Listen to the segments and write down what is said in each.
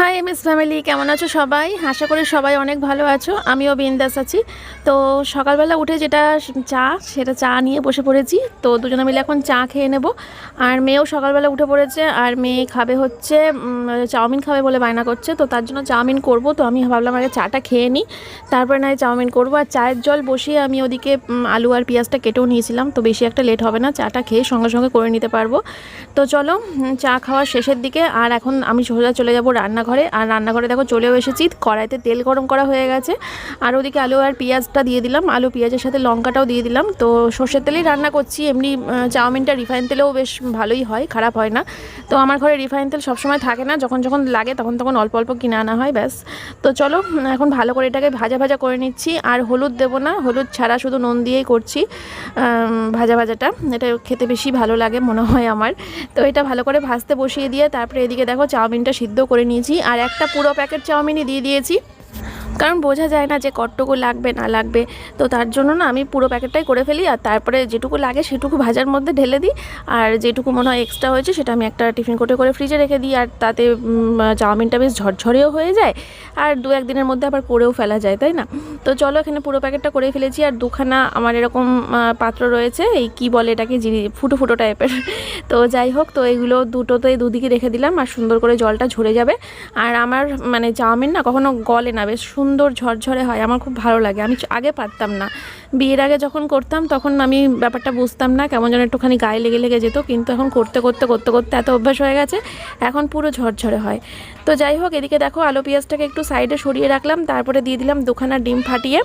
High M S family কেমন আছো সবাই? আশা করি সবাই অনেক ভালো আছো। আমিও বিন্দাস আছি। তো সকালবেলা উঠে যেটা চা, সেটা চা নিয়ে বসে পড়েছি। তো দুজনে মিলে এখন চা খেয়ে নেব। আর মেয়েও সকালবেলা উঠে পড়েছে, আর মেয়ে খাবে হচ্ছে চাউমিন খাবে বলে বায়না করছে। তো তার জন্য চাউমিন করব। তো আমি ভাবলাম আগে চাটা খেয়ে নিই। তারপরে নয় চাউমিন করব। আর চায়ের জল বসিয়ে আমি ওদিকে আলু আর পেঁয়াজটা কেটেও নিয়েছিলাম। তো বেশি একটা লেট হবে না। চাটা খেয়ে সঙ্গে সঙ্গে করে নিতে পারব। তো চলো চা খাওয়ার শেষের দিকে। আর এখন আমি সোজা চলে যাব রান্নাঘরে, আর রান্নাঘরে দেখো চলেও এসেছি। কড়াইতে তেল গরম করা হয়ে গেছে। আর ওদিকে আলু আর পেঁয়াজটা দিয়ে দিলাম। আলু, পেঁয়াজের সাথে লঙ্কাটাও দিয়ে দিলাম। তো সর্ষের তেলেই রান্না করছি। এমনি চাউমিনটা রিফাইন তেলেও বেশ ভালোই হয়, খারাপ হয় না। তো আমার ঘরে রিফাইন তেল সবসময় থাকে না। যখন যখন লাগে তখন তখন অল্প অল্প কিনে আনা হয়, ব্যাস। তো চলো, এখন ভালো করে এটাকে ভাজা ভাজা করে নিচ্ছি। আর হলুদ দেবো না। হলুদ ছাড়া শুধু নুন দিয়েই করছি ভাজা ভাজাটা। এটা খেতে বেশি ভালো লাগে মনে হয় আমার। তো এটা ভালো করে ভাজতে বসিয়ে দিয়ে, তারপরে এদিকে দেখো চাউমিনটা সিদ্ধ করে নিয়েছি। আর একটা পুরো প্যাকেট চাউমিনই দিয়ে দিয়েছি। কারণ বোঝা যায় না যে কতটুকু লাগবে, না লাগবে। তো তার জন্য না আমি পুরো প্যাকেটটাই করে ফেলি আর তারপরে যেটুকু লাগে সেটুকু ভাজার মধ্যে ঢেলে দিই। আর যেটুকু মনে হয় এক্সট্রা হয়েছে সেটা আমি একটা টিফিন কোটে করে ফ্রিজে রেখে দিই আর তাতে চাউমিনটা বেশ ঝরঝরেও হয়ে যায় আর দু একদিনের মধ্যে আবার করেও ফেলা যায়, তাই না? তো চলো এখানে পুরো প্যাকেটটা করে ফেলেছি আর দুখানা আমার এরকম পাত্র রয়েছে এই কি বলে এটাকে জিরি, ফুটো ফুটো টাইপের। তো যাই হোক, তো এগুলো দুটোতে দুদিকে রেখে দিলাম আর সুন্দর করে জলটা ঝরে যাবে। আর আমার মানে চাউমিন না কখনো গলে না, বেশ ঝরঝরে হয়, আমার খুব ভালো লাগে। আমি আগে পারতাম না। বিয়ের আগে যখন করতাম তখন আমি ব্যাপারটা বুঝতাম না, কেমন যেন একটুখানি গায়ে লেগে লেগে যেত। কিন্তু এখন করতে করতে করতে করতে এত অভ্যাস হয়ে গেছে, এখন পুরো ঝরঝরে হয়। তো যাই হোক, এদিকে দেখো আলু পেঁয়াজটাকে একটু সাইডে সরিয়ে রাখলাম, তারপরে দিয়ে দিলাম দুখানা ডিম ফাটিয়ে।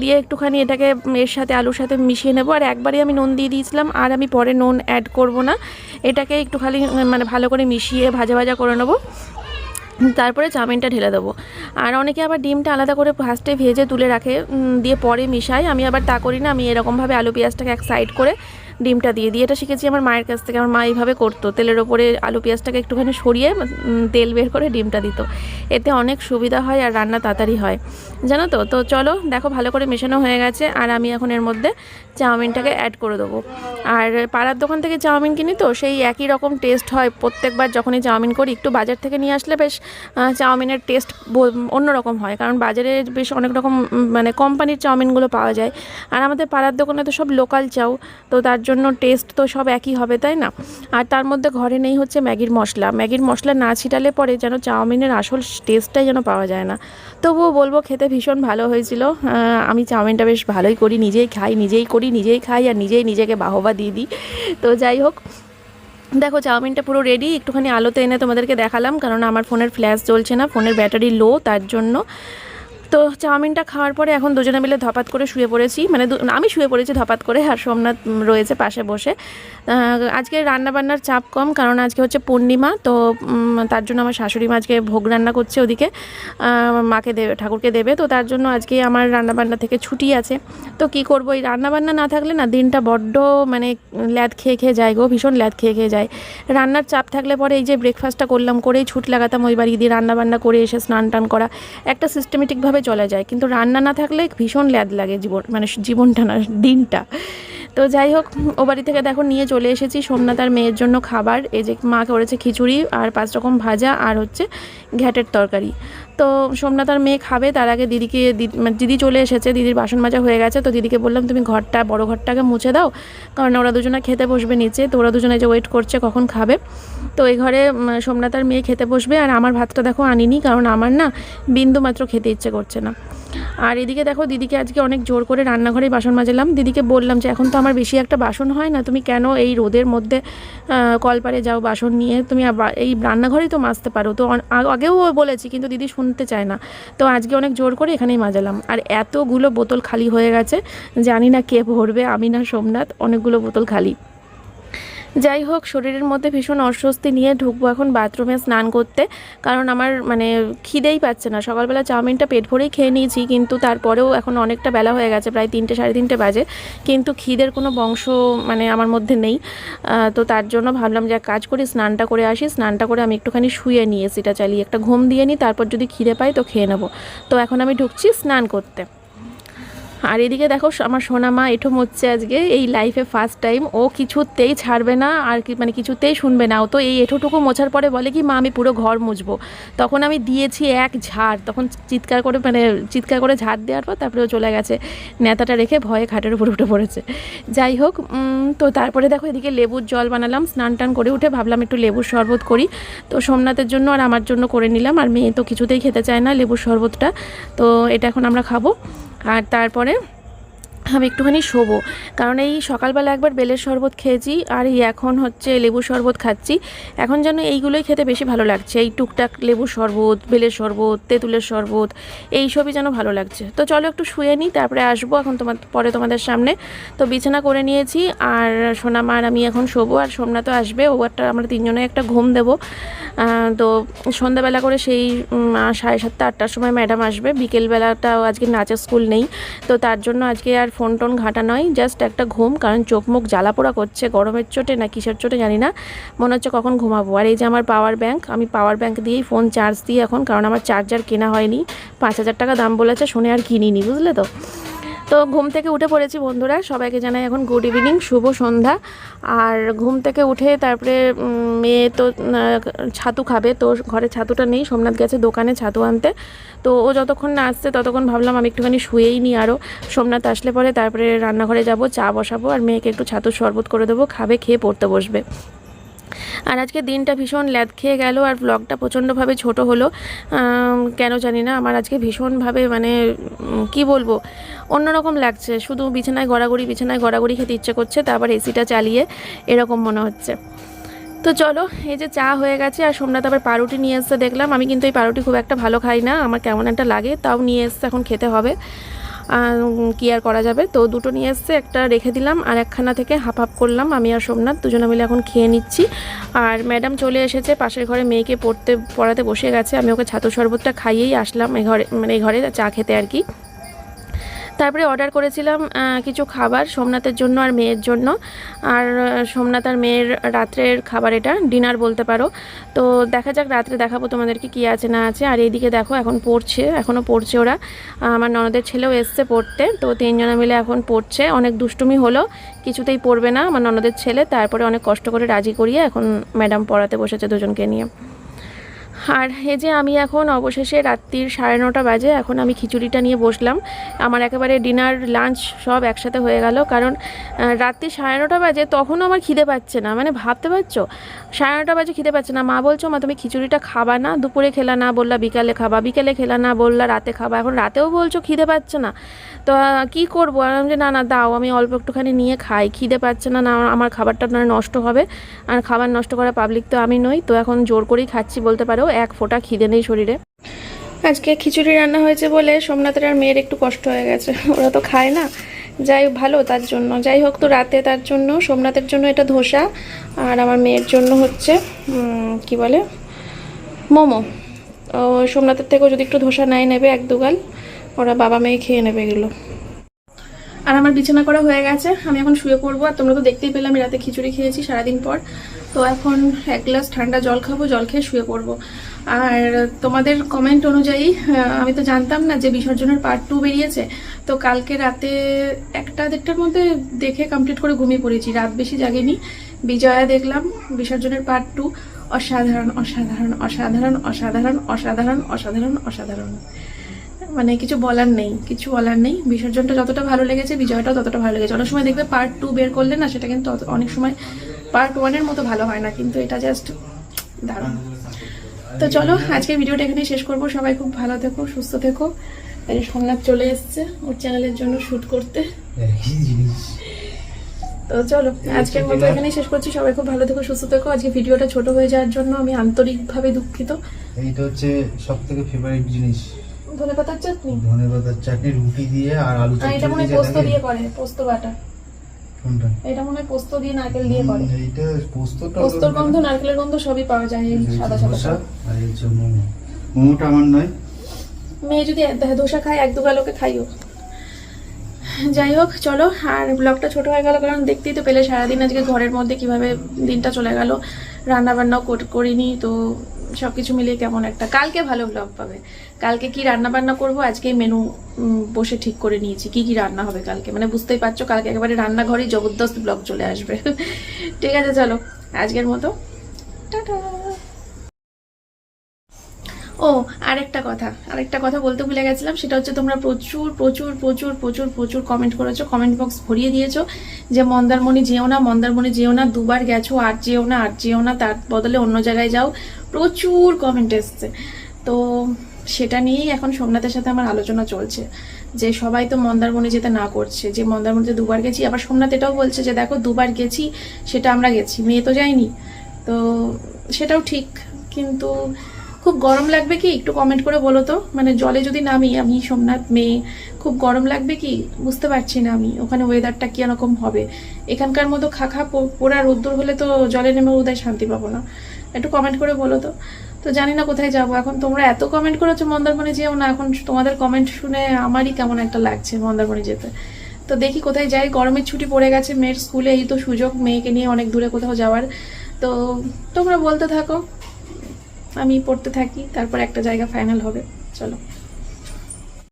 দিয়ে একটুখানি এটাকে এর সাথে আলুর সাথে মিশিয়ে নেব। আর একবারই আমি নুন দিয়ে দিয়েছিলাম, আর আমি পরে নুন অ্যাড করব না। এটাকে একটু খালি মানে ভালো করে মিশিয়ে ভাজা ভাজা করে নেব। তারপরে চাউমিনটা ঢেলে দেবো। আর অনেকে আবার ডিমটা আলাদা করে ফার্স্টে ভেজে তুলে রাখে দিয়ে পরে মিশাই আমি আবার তা করি না, আমি এরকমভাবে আলু পেঁয়াজটাকে এক সাইড করে ডিমটা দিয়ে দিই এটা শিখেছি আমার মায়ের কাছ থেকে। আমার মা এইভাবে করতো। তেলের ওপরে আলু পেঁয়াজটাকে একটুখানি সরিয়ে তেল বের করে ডিমটা দিত। এতে অনেক সুবিধা হয় আর রান্না তাড়াতাড়ি হয়। জানো তো? তো চলো, দেখো ভালো করে মেশানো হয়ে গেছে। আর আমি এখন এর মধ্যে চাউমিনটাকে অ্যাড করে দেবো। আর পাড়ার দোকান থেকে চাউমিন কিনি তো, সেই একই রকম টেস্ট হয়। প্রত্যেকবার যখনই চাউমিন করি, একটু বাজার থেকে নিয়ে আসলে বেশ চাউমিনের টেস্ট অন্যরকম হয়। কারণ বাজারে বেশ অনেক রকম মানে কোম্পানির চাউমিনগুলো পাওয়া যায়। আর আমাদের পাড়ার দোকানে তো সব লোকাল চাউ। তো তার জন্য টেস্ট তো সব একই হবে, তাই না? আর তার মধ্যে ঘরে নেই হচ্ছে ম্যাগির মশলা। ম্যাগির মশলা না ছিটালে পরে যেন চাউমিনের আসল টেস্টটাই যেন পাওয়া যায় না। তবুও বলব খেতে ভীষণ ভালো হয়েছিল। আমি চাউমিনটা বেশ ভালোই করি, নিজেই খাই, নিজেই করি, নিজেই খাই আর নিজেই নিজেকে বাহবা দিয়ে দিই। তো যাই হোক, দেখো চাউমিনটা পুরো রেডি একটুখানি আলোতে এনে তোমাদেরকে দেখালাম, কারণ আমার ফোনের ফ্ল্যাশ জ্বলছে না, ফোনের ব্যাটারি লো তার জন্য তো চাউমিনটা খাওয়ার পরে এখন দুজনে মিলে ধপাত করে শুয়ে পড়েছি। মানে আমি শুয়ে পড়েছি ধপাত করে আর সোমনাথ রয়েছে পাশে বসে। আজকে রান্নাবান্নার চাপ কম কারণ আজকে হচ্ছে পূর্ণিমা, তো তার জন্য আমার শাশুড়ি মা আজকে ভোগ রান্না করছে ওদিকে। মাকে দেবে, ঠাকুরকে দেবে, তো তার জন্য আজকে আমার রান্নাবান্না থেকে ছুটি আছে। তো কি করব, এই রান্নাবান্না না থাকলে না দিনটা বড্ড মানে ল্যাদ খেয়ে খেয়ে যায় গো, ভীষণ ল্যাদ খেয়ে খেয়ে যায়। রান্নার চাপ থাকলে পরে এই যে ব্রেকফাস্টটা করলাম, করেই ছুট লাগাতাম, ওই বাড়ি দিয়ে রান্নাবান্না করে এসে স্নান টান করা। একটা সিস্টেমেটিকভাবে চলা যায়। কিন্তু রান্না না থাকলে ভীষণ ল্যাদ লাগে জীবন মানে জীবনটা না, দিনটা। তো যাই হোক, ও বাড়ি থেকে দেখো নিয়ে চলে এসেছি সোমনাথ আর মেয়ের জন্য খাবার। এই যে মা করেছে খিচুড়ি আর পাঁচ রকম ভাজা আর হচ্ছে ঘ্যাটের তরকারি। তো সোমনাথ আর মেয়ে খাবে, তার আগে দিদিকে দিদি- মানে দিদি চলে এসেছে, দিদির বাসন মাজা হয়ে গেছে। তো দিদিকে বললাম, তুমি ঘরটা, বড় ঘরটাকে মুছে দাও, কারণ ওরা দুজনে খেতে বসবে নিচে। তো ওরা দুজনে যে ওয়েট করছে, কখন খাবে? তো এই ঘরে সোমনাথ আর মেয়ে খেতে বসবে আর আমার ভাতটা দেখো আনিনি কারণ আমার না বিন্দু মাত্র খেতে ইচ্ছে করছে না। আর এদিকে দেখো দিদিকে আজকে অনেক জোর করে রান্নাঘরেই বাসন মাজালাম। দিদিকে বললাম যে এখন তো আমার বেশি একটা বাসন হয় না, তুমি কেন এই রোদের মধ্যে কলপারে যাও বাসন নিয়ে, তুমি এই রান্নাঘরেই তো মাজতে পারো। তো আগেও বলেছি কিন্তু দিদি শুনতে চায় না। তো আজকে অনেক জোর করে এখানেই মাজালাম। আর এতগুলো বোতল খালি হয়ে গেছে, জানি না কে ভরবে, আমি না সোমনাথ, অনেকগুলো বোতল খালি। যাই হোক, শরীরের মধ্যে ভীষণ অস্বস্তি নিয়ে ঢুকবো এখন বাথরুমে স্নান করতে। কারণ আমার মানে খিদেই পাচ্ছে না। সকালবেলা চাউমিনটা পেট ভরেই খেয়ে নিয়েছি, কিন্তু তারপরেও এখন অনেকটা বেলা হয়ে গেছে, প্রায় তিনটে, সাড়ে তিনটে বাজে। কিন্তু খিদের কোনো বংশ মানে আমার মধ্যে নেই। তো তার জন্য ভাবলাম যে কাজ করি, স্নানটা করে আসি। স্নানটা করে আমি একটুখানি শুয়ে নিয়ে সেটা চালিয়ে। একটা ঘুম দিয়ে নিই, তারপর যদি খিদে পাই তো খেয়ে নেব। তো এখন আমি ঢুকছি স্নান করতে। আর এদিকে দেখো আমার সোনা মা এঠো মরছে আজকে, এই লাইফে ফার্স্ট টাইম ও কিছুতেই ছাড়বে না আর কি মানে কিছুতেই শুনবে না। ও তো এই এঠোটুকু মোছার পরে বলে কি, মা, আমি পুরো ঘর মুছবো। তখন আমি দিয়েছি এক ঝাড়, তখন চিৎকার করে মানে চিৎকার করে ঝাড় দেওয়ার পর তারপরে ও চলে গেছে। নেতাটা রেখে ভয়ে খাটের উপরে উঠে পড়েছে। যাই হোক তো তারপরে দেখো এদিকে লেবুর জল বানালাম, স্নান টান করে উঠে ভাবলাম একটু লেবুর শরবত করি। তো সোমনাথের জন্য আর আমার জন্য করে নিলাম, আর মেয়ে তো কিছুতেই খেতে চায় না লেবুর শরবতটা। তো এটা এখন আমরা খাব। আর তারপরে আমি একটুখানি শোবো। কারণ এই সকালবেলা একবার বেলের শরবত খেয়েছি, আর এই এখন হচ্ছে লেবুর শরবত খাচ্ছি। এখন যেন এইগুলোই খেতে বেশি ভালো লাগছে। এই টুকটাক লেবুর শরবত, বেলের শরবত, তেঁতুলের শরবত এই সবই যেন ভালো লাগছে। তো চলো একটু শুয়ে নিই, তারপরে আসব এখন তোমার পরে তোমাদের সামনে। তো বিছানা করে নিয়েছি, আর সোনামা আর আমি এখন শোবো, আর সোমনাথও আসবে, ও একটা আমরা তিনজনে একটা ঘুম দেবো। তো সন্ধ্যাবেলা করে সেই সাড়ে সাতটা, আটটার সময় ম্যাডাম আসবে। বিকেলবেলাটাও আজকে নাচের স্কুল নেই। তো তার জন্য আজকে আর ফোন টোন ঘাটা নয় জাস্ট একটা ঘুম, কারণ চোখ মুখ জ্বালা পোড়া করছে, গরমের চোটে না কিসের চোটে জানি না, মনে হচ্ছে কখন ঘুমাবো। আর এই যে আমার পাওয়ার ব্যাঙ্ক আমি পাওয়ার ব্যাঙ্ক দিয়েই ফোন চার্জ দিই এখন, কারণ আমার চার্জার কেনা হয়নি, পাঁচ হাজার টাকা দাম বলেছে, শুনে আর কিনিনি, বুঝলে তো? তো ঘুম থেকে উঠে পড়েছি বন্ধুরা, সবাইকে জানাই এখন গুড ইভিনিং শুভ সন্ধ্যা। আর ঘুম থেকে উঠে তারপরে মেয়ে তো ছাতু খাবে, তো ঘরে ছাতুটা নেই, সোমনাথ গেছে দোকানে ছাতু আনতে। তো ও যতক্ষণ না আসছে ততক্ষণ ভাবলাম আমি একটুখানি শুয়েই নিই আরও সোমনাথ আসলে পরে তারপরে রান্নাঘরে যাব, চা বসাবো, আর মেয়েকে একটু ছাতুর শরবত করে দেবো, খাবে, খেয়ে পড়তে বসবে। আর আজকে দিনটা ভীষণ ল্যাদ খেয়ে গেল আর ব্লগটা প্রচণ্ডভাবে ছোট হলো। কেন জানি না, আমার আজকে ভীষণভাবে মানে কি বলব, অন্যরকম লাগছে। শুধু বিছানায় গড়াগড়ি বিছানায় গড়াগড়ি খেতে ইচ্ছে করছে তারপর এসিটা চালিয়ে এরকম মনে হচ্ছে। তো চলো, এই যে চা হয়ে গেছে, আর সোমনাথ আবার পাউরুটি নিয়ে এসছে, দেখলাম। আমি কিন্তু এই পাউরুটি খুব একটা ভালো খাই না, আমার কেমন একটা লাগে, তাও নিয়ে এসছে, এখন খেতে হবে। কি আর করা যাবে? তো দুটো নিয়ে এসছে, একটা রেখে দিলাম আর একখানা থেকে হাফ হাফ করলাম। আমি আর সোমনাথ দুজনে মিলে এখন খেয়ে নিচ্ছি। আর ম্যাডাম চলে এসেছে, পাশের ঘরে মেয়েকে পড়তে, পড়াতে বসে গেছে। আমি ওকে ছাতু শরবতটা খাইয়েই আসলাম এই ঘরে মানে এই ঘরে চা খেতে আর কি। তারপরে অর্ডার করেছিলাম কিছু খাবার সোমনাথের জন্য আর মেয়ের জন্য। আর সোমনাথ আর মেয়ের রাত্রের খাবার এটা ডিনার বলতে পারো। তো দেখা যাক, রাত্রে দেখাবো তোমাদেরকে কী আছে না আছে। আর এইদিকে দেখো, এখন পড়ছে এখনও পড়ছে ওরা। আমার ননদের ছেলেও এসছে পড়তে, তো তিনজনে মিলে এখন পড়ছে। অনেক দুষ্টুমি হলো, কিছুতেই পড়বে না আমার ননদের ছেলে। তারপরে অনেক কষ্ট করে রাজি করিয়ে এখন ম্যাডাম পড়াতে বসেছে দুজনকে নিয়ে। আর এই যে আমি এখন অবশেষে রাত্রির সাড়ে নটা বাজে, এখন আমি খিচুড়িটা নিয়ে বসলাম। আমার একেবারে ডিনার, লাঞ্চ সব একসাথে হয়ে গেল। কারণ রাত্রি সাড়ে নটা বাজে তখনও আমার খিদে পাচ্ছে না। মানে ভাবতে পারছ? সাড়ে নটা বাজে খিদে পাচ্ছে না। মা বলছো, মা, তুমি খিচুড়িটা খাবা না। দুপুরে খেলা না বললা, বিকালে খাবা। বিকেলে খেলা না বললা, রাতে খাবা। এখন রাতেও বলছো খিদে পাচ্ছে না। তো কী করব? আমি যে, না না, দাও। আমি অল্প একটুখানি নিয়ে খাই। খিদে পাচ্ছে না। না, আমার খাবারটা নষ্ট হবে। আর খাবার নষ্ট করা পাবলিক তো আমি নই। তো এখন জোর করেই খাচ্ছি বলতে পারো। এক ফোঁটা খিদে নেই শরীরে। আজকে খিচুড়ি রান্না হয়েছে বলে সোমনাথের আর মেয়ের একটু কষ্ট হয়ে গেছে। ওরা তো খায় না। যাই ভালো তার জন্য। যাই হোক, তো রাতে তার জন্য, সোমনাথের জন্য এটা ধোসা। আর আমার মেয়ের জন্য হচ্ছে কি বলে? মোমো। ও সোমনাথের থেকেও যদি একটু ধোসা নাই নেবে এক দুগাল, ওরা বাবা মেয়ে খেয়ে নেবে এগুলো। আর আমার বিছানা করা হয়ে গেছে। আমি এখন শুয়ে পড়ব। আর তোমরা তো দেখতেই পেলে, আমি রাতে খিচুড়ি খেয়েছি সারাদিন পর। তো এখন এক গ্লাস ঠান্ডা জল খাব, জল খেয়ে শুয়ে পড়ব। আর তোমাদের কমেন্ট অনুযায়ী আমি তো জানতাম না যে বিসর্জনের পার্ট টু বেরিয়েছে। তো কালকে রাতে একটা দেড়টার মধ্যে দেখে কমপ্লিট করে ঘুমিয়ে পড়েছি। রাত বেশি জাগেনি। বিজয়া দেখলাম বিসর্জনের পার্ট টু অসাধারণ অসাধারণ অসাধারণ অসাধারণ অসাধারণ অসাধারণ অসাধারণ। মানে কিছু বলার নেই, কিছু বলার নেই। বিসর্জনটা যতটা ভালো লেগেছে, বিজয়টাও ততটা ভালো লেগেছে। অনেক সময় দেখবে পার্ট টু বের করলে না, সেটা কিন্তু অনেক সময় পার্ট ওয়ানের মতো ভালো হয় না, কিন্তু এটা জাস্ট দারুণ। তো চলো আজকে ভিডিওটা এখানে শেষ করব। সবাই খুব ভালো থেকো, সুস্থ থেকো। এই সোমনাথ চলে এসছে ওর চ্যানেলের জন্য শ্যুট করতে। তো চলো, আজকের মতো এখানেই শেষ করছি। সবাই খুব ভালো থেকো, সুস্থ থেকো। আজকে ভিডিওটা ছোট হয়ে যাওয়ার জন্য আমি আন্তরিকভাবে দুঃখিত। এইটা হচ্ছে সব থেকে ফেভারিট জিনিস। ধনে পাতার চাটনি? ধনে পাতার চাটনি রুটি দিয়ে আর আলু এটা মনে পোস্ত দিয়ে করে পোস্ত বাটা। কোনটা? এটা মনে পোস্ত দিয়ে নারকেল দিয়ে করে। এইটা পোস্তটা পোস্তর গন্ধ নারকেলের গন্ধ সবই পাওয়া যায় এই সাদা সাদা আর এই হচ্ছে মোমো। মোমোটা আমার নয়। মেয়ে যদি ধোসা খায় এক দুগাল ওকে খাইও। যাই হোক চলো আর ব্লগটা ছোট হয়ে গেল কারণ দেখতেই তো পেলে সারাদিন আজকে ঘরের মধ্যে কীভাবে দিনটা চলে গেল। রান্না বান্নাও করিনি তো সব কিছু মিলিয়ে কেমন একটা, কালকে ভালো ব্লগ পাবে। কালকে কি রান্না বান্না করব? আজকে মেনু বসে ঠিক করে নিয়েছি। কি কি রান্না হবে কালকে? মানে বুঝতেই পারছ, কালকে একেবারে রান্নাঘরেই জবরদস্ত ব্লগ চলে আসবে। ঠিক আছে, চলো। আজকের মতো। টাটা! ও, আরেকটা কথা আরেকটা কথা বলতে ভুলে গেছিলাম, সেটা হচ্ছে তোমরা প্রচুর প্রচুর প্রচুর প্রচুর প্রচুর কমেন্ট করেছ কমেন্ট বক্স ভরিয়ে দিয়েছ যে মন্দারমণি যেও না, মন্দারমণি যেও না, দুবার গেছো, আর যেও না, আর যেও না, তার বদলে অন্য জায়গায় যাও, প্রচুর কমেন্ট এসছে। তো সেটা নিয়েই এখন সোমনাথের সাথে আমার আলোচনা চলছে, যে সবাই তো মন্দারমণি যেতে না করছে, যে মন্দারমণিতে দুবার গেছি, আবার সোমনাথ এটাও বলছে যে দেখো দুবার গেছি, সেটা আমরা গেছি, মেয়ে তো যায়নি। তো সেটাও ঠিক, কিন্তু খুব গরম লাগবে কি? একটু কমেন্ট করে বলো তো। মানে জলে যদি নামি, আমি সোমনাথ মেয়ে, খুব গরম লাগবে কি? বুঝতে পারছি না আমি। ওখানে ওয়েদারটা কীরকম হবে? এখানকার মতো খা খা পো- পোড়া রোদ্দুর হলে তো জলে নেমে বোধহয় শান্তি পাবো না। একটু কমেন্ট করে বলো তো। তো জানি না কোথায় যাব। এখন তোমরা এত কমেন্ট করেছ মন্দারমণি যেও না। এখন তোমাদের কমেন্ট শুনে আমারই কেমন একটা লাগছে মন্দারমণি যেতে। তো দেখি কোথায় যাই। গরমের ছুটি পড়ে গেছে। মেয়ের স্কুলে এই তো সুযোগ। মেয়েকে নিয়ে অনেক দূরে কোথাও যাওয়ার। তো তোমরা বলতে থাকো। আমি পড়তে থাকি তারপর একটা জায়গা ফাইনাল হবে। চলো।